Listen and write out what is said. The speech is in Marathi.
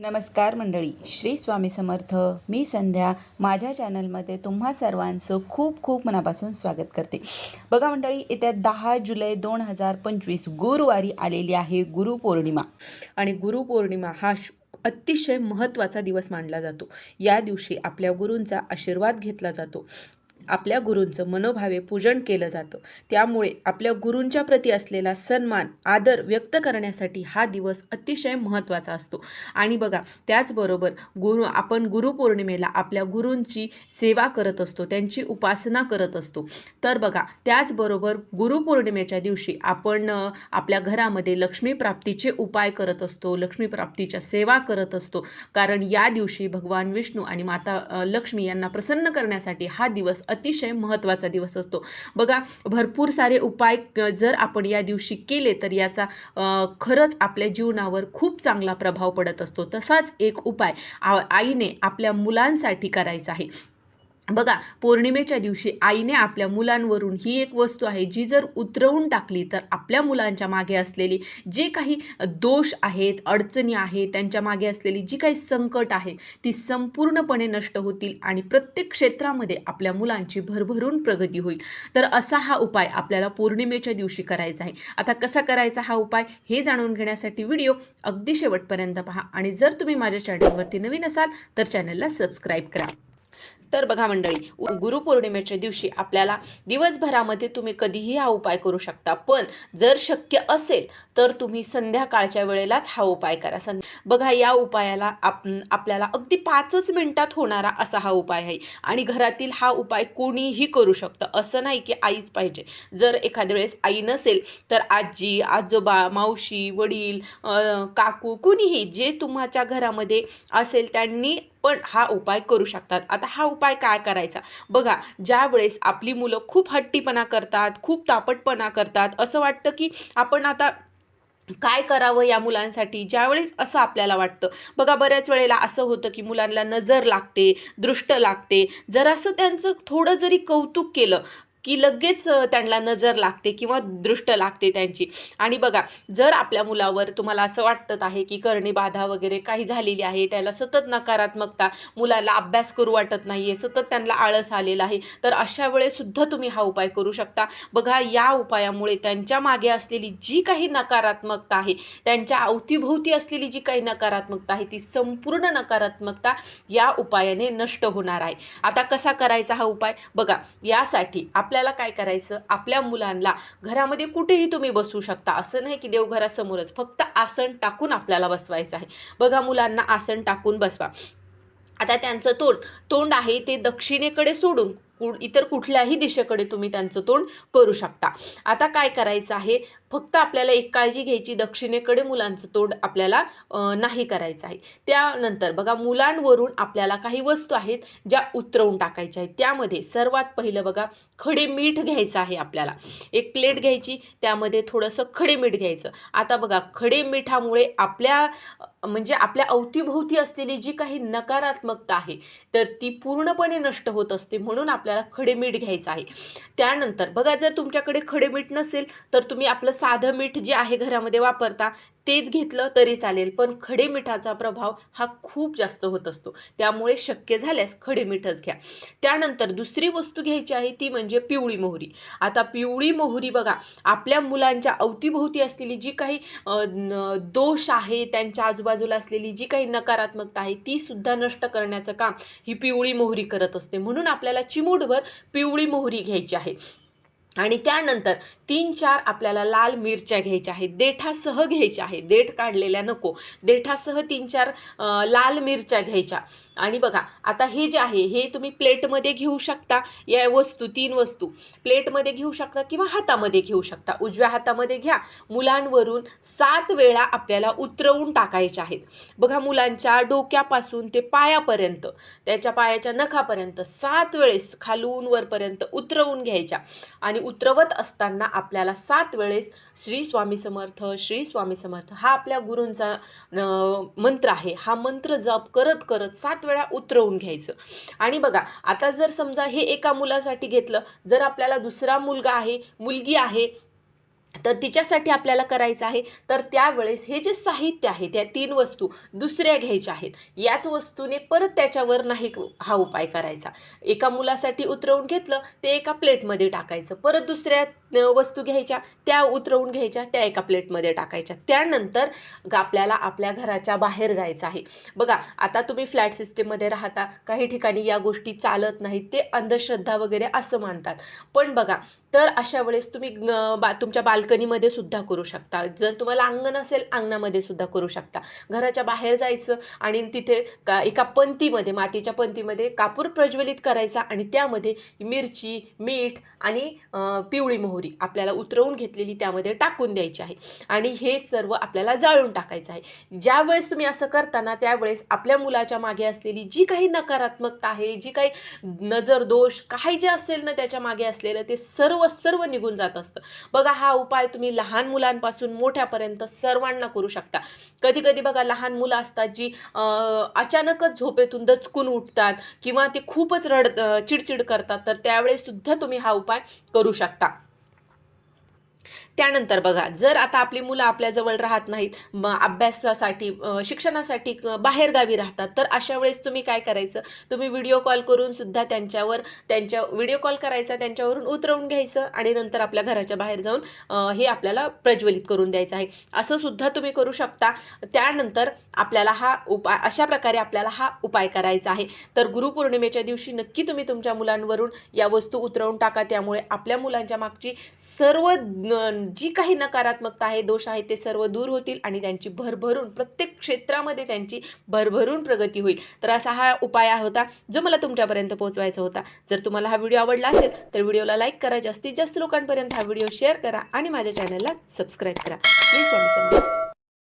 नमस्कार मंडळी श्री स्वामी समर्थ. मी संध्या. माझ्या चॅनलमध्ये तुम्हा सर्वांचं खूप खूप मनापासून स्वागत करते. बघा मंडळी येत्या दहा जुलै दोन हजार पंचवीस गुरुवारी आलेली आहे गुरुपौर्णिमा आणि गुरुपौर्णिमा हा श अतिशय महत्त्वाचा दिवस मानला जातो. या दिवशी आपल्या गुरूंचा आशीर्वाद घेतला जातो. आपल्या गुरूंचं मनोभावे पूजन केलं जातं. त्यामुळे आपल्या गुरूंच्या प्रती असलेला सन्मान आदर व्यक्त करण्यासाठी हा दिवस अतिशय महत्त्वाचा असतो. आणि बघा त्याचबरोबर गुरु आपण गुरुपौर्णिमेला आपल्या गुरूंची सेवा करत असतो त्यांची उपासना करत असतो. तर बघा त्याचबरोबर गुरुपौर्णिमेच्या दिवशी आपण आपल्या घरामध्ये लक्ष्मीप्राप्तीचे उपाय करत असतो लक्ष्मीप्राप्तीच्या सेवा करत असतो. कारण या दिवशी भगवान विष्णू आणि माता लक्ष्मी यांना प्रसन्न करण्यासाठी हा दिवस अतिशय महत्त्वाचा दिवस असतो. बघा भरपूर सारे उपाय जर आपण या दिवशी केले तर याचा खरंच आपल्या जीवनावर खूप चांगला प्रभाव पडत असतो. तसाच एक उपाय आईने आपल्या मुलांसाठी करायचा आहे. बघा पौर्णिमेच्या दिवशी आईने आपल्या मुलांवरून ही एक वस्तू आहे जी जर उतरवून टाकली तर आपल्या मुलांच्या मागे असलेली जे काही दोष आहेत अडचणी आहेत त्यांच्या मागे असलेली जी काही संकट आहे ती संपूर्णपणे नष्ट होतील आणि प्रत्येक क्षेत्रामध्ये आपल्या मुलांची भरभरून प्रगती होईल. तर असा हा उपाय आपल्याला पौर्णिमेच्या दिवशी करायचा आहे. आता कसा करायचा हा उपाय हे जाणून घेण्यासाठी व्हिडिओ अगदी शेवटपर्यंत पहा आणि जर तुम्ही माझ्या चॅनलवरती नवीन असाल तर चॅनलला सबस्क्राईब करा. तर बघा मंडळी गुरुपौर्णिमेच्या दिवशी आपल्याला दिवसभरामध्ये तुम्ही कधीही हा उपाय करू शकता. पण जर शक्य असेल तर तुम्ही संध्याकाळच्या वेळेलाच हा उपाय करा. सं बघा या उपायाला आप आपल्याला अगदी पाचच मिनिटात होणारा असा हा उपाय आहे. आणि घरातील हा उपाय कोणीही करू शकतं. असं नाही की आईच पाहिजे. जर एखाद्या वेळेस आई नसेल तर आजी आजोबा मावशी वडील काकू कुणीही जे तुमच्या घरामध्ये असेल त्यांनी पण हा उपाय करू शकतात. आता हा उपाय काय करायचा? बघा ज्या वेळेस आपली मुलं खूप हट्टीपणा करतात खूप तापटपणा करतात असं वाटतं की आपण आता काय करावं या मुलांसाठी? ज्यावेळेस असं आपल्याला वाटतं. बघा बऱ्याच वेळेला असं होतं की मुलांना नजर लागते दृष्ट लागते. जरासं त्यांचं थोडं जरी कौतुक केलं की लगेच त्यांना नजर लागते किंवा दृष्ट लागते त्यांची. आणि बघा जर आपल्या मुलावर तुम्हाला असं वाटत आहे की करणी बाधा वगैरे काही झालेली आहे त्याला सतत नकारात्मकता मुलाला अभ्यास करू वाटत नाही आहे सतत त्यांना आळस आलेला आहे तर अशा वेळेसुद्धा तुम्ही हा उपाय करू शकता. बघा या उपायामुळे त्यांच्या मागे असलेली जी काही नकारात्मकता आहे त्यांच्या अवतीभोवती असलेली जी काही नकारात्मकता आहे ती संपूर्ण नकारात्मकता या उपायाने नष्ट होणार आहे. आता कसा करायचा हा उपाय? बघा यासाठी आप आपल्याला काय करायचं? आपल्या मुलांना घरामध्ये कुठेही तुम्ही बसू शकता. असं नाही की देवघरासमोरच. फक्त आसन टाकून आपल्याला बसवायचं आहे. बघा मुलांना आसन टाकून बसवा. आता त्यांचं तोंड तोंड आहे ते दक्षिणेकडे सोडून कु इतर कुठल्याही दिशेकडे तुम्ही त्यांचं तोंड करू शकता. आता काय करायचं आहे? फक्त आपल्याला एक काळजी घ्यायची दक्षिणेकडे मुलांचं तोंड आपल्याला नाही करायचं आहे. त्यानंतर बघा मुलांवरून आपल्याला काही वस्तू आहेत ज्या उतरवून टाकायच्या आहेत. त्यामध्ये सर्वात पहिलं बघा खडे मीठ घ्यायचं आहे आपल्याला. एक प्लेट घ्यायची त्यामध्ये थोडंसं खडे मीठ घ्यायचं. आता बघा खडे मिठामुळे आपल्या म्हणजे आपल्या अवतीभोवती असलेली जी काही नकारात्मकता आहे तर ती पूर्णपणे नष्ट होत असते. म्हणून आपल्याला खडे मीठ घ्यायचं आहे. त्यानंतर बघा जर तुमच्याकडे खडे मीठ नसेल तर तुम्ही आपलं साधं मीठ जे आहे घरामध्ये वापरता तेच घेतलं तरी चालेल पण खडे मिठाचा प्रभाव हा खूप जास्त होत असतो. त्यामुळे शक्य झाल्यास खडे मिठच घ्या. त्यानंतर दुसरी वस्तू घ्यायची आहे ती म्हणजे पिवळी मोहरी. आता पिवळी मोहरी बघा आपल्या मुलांच्या अवतीभोवती असलेली जी काही दोष आहे त्यांच्या आजूबाजूला असलेली जी काही नकारात्मकता आहे ती सुद्धा नष्ट करण्याचं काम ही पिवळी मोहरी करत असते. म्हणून आपल्याला चिमूटभर पिवळी मोहरी घ्यायची आहे. आणि त्यानंतर तीन चार आपल्याला लाल मिरच्या घ्यायच्या आहेत देठासह घ्यायच्या आहेत. देठ काढलेल्या नको. देठासह तीन चार लाल मिरच्या घ्यायच्या. आणि बघा आता हे जे आहे हे तुम्ही प्लेटमध्ये घेऊ शकता. या वस्तू तीन वस्तू. प्लेटमध्ये घेऊ शकता किंवा हातामध्ये घेऊ शकता. उजव्या हातामध्ये घ्या. मुलांवरून सात वेळा आपल्याला उतरवून टाकायच्या आहेत. बघा मुलांच्या डोक्यापासून ते पायापर्यंत त्याच्या पायाच्या नखापर्यंत सात वेळेस खालून वरपर्यंत उतरवून घ्यायच्या. आणि उतरवत असताना आपल्याला सात वेळेस श्री स्वामी समर्थ श्री स्वामी समर्थ हा आपल्या गुरूंचा मंत्र आहे. हा मंत्र जप करत करत सात वेळा उतरवून घ्यायचं. आणि बघा आता जर समजा हे एका मुलासाठी घेतलं जर आपल्याला दुसरा मुलगा आहे मुलगी आहे तर तिच्यासाठी आपल्याला करायचं आहे. तर त्यावेळेस हे जे साहित्य आहे त्या तीन वस्तू दुसऱ्या घ्यायच्या आहेत. याच वस्तूने परत त्याच्यावर नाही हा उपाय करायचा. एका मुलासाठी उतरवून घेतलं ते एका प्लेटमध्ये टाकायचं. परत दुसऱ्या वस्तू घ्यायच्या त्या उतरवून घ्यायच्या त्या एका प्लेटमध्ये टाकायच्या. त्यानंतर ग- आपल्याला आपल्या घराच्या बाहेर जायचं आहे. बघा आता तुम्ही फ्लॅट सिस्टीममध्ये राहता काही ठिकाणी या गोष्टी चालत नाहीत ते अंधश्रद्धा वगैरे असं मानतात. पण बघा तर अशा वेळेस तुम्ही बा तुमच्या बाल्कनीमध्ये सुद्धा करू शकता. जर तुम्हाला अंगण असेल अंगणामध्ये सुद्धा करू शकता. घराच्या बाहेर जायचं आणि तिथे का एका पंतीमध्ये मातीच्या पंतीमध्ये कापूर प्रज्वलित करायचा आणि त्यामध्ये मिरची मीठ आणि पिवळी मोहरी आपल्याला उतरवून घेतलेली त्यामध्ये टाकून द्यायची आहे. आणि हे सर्व आपल्याला जाळून टाकायचं आहे. ज्यावेळेस तुम्ही असं करताना त्यावेळेस आपल्या मुलाच्या मागे असलेली जी काही नकारात्मकता आहे जी काही नजर दोष काही जे असेल ना त्याच्यामागे असलेलं ते सर्व सर्व निघून जात असतं. बघा हा उपाय तुम्ही लहान मुलांपासून मोठ्यापर्यंत सर्वांना करू शकता. कधी कधी बघा लहान मुलं असतात जी अचानकच झोपेतून दचकून उठतात किंवा ते खूपच रड चिडचिड करतात तर त्यावेळेस सुद्धा तुम्ही हा उपाय करू शकता. त्यानंतर बघा जर आता आपली मुलं आपल्याजवळ राहत नाहीत अभ्यासासाठी शिक्षणासाठी बाहेरगावी राहतात तर अशा वेळेस तुम्ही काय करायचं? तुम्ही व्हिडिओ कॉल करून सुद्धा त्यांच्यावर त्यांच्या व्हिडिओ कॉल करायचा त्यांच्यावरून उतरवून घ्यायचं आणि नंतर आपल्या घराच्या बाहेर जाऊन हे आपल्याला प्रज्वलित करून द्यायचं आहे. असं सुद्धा तुम्ही करू शकता. त्यानंतर आपल्याला हा उपाय अशा प्रकारे आपल्याला हा उपाय करायचा आहे. तर गुरुपौर्णिमेच्या दिवशी नक्की तुम्ही तुमच्या मुलांवरून या वस्तू उतरवून टाका. त्यामुळे आपल्या मुलांच्या मागची सर्व जी काही नकारात्मकता आहे दोष आहे ते सर्व दूर होतील आणि त्यांची भरभरून प्रत्येक क्षेत्रामध्ये त्यांची भरभरून प्रगती होईल. तर असा हा उपाय होता जो मला तुमच्यापर्यंत पोहोचवायचा होता. जर तुम्हाला हा व्हिडिओ आवडला असेल तर व्हिडिओला लाईक करा. जास्तीत जास्त लोकांपर्यंत हा व्हिडिओ शेअर करा आणि माझ्या चॅनलला सबस्क्राईब करा. मी स्वामी समर्थ.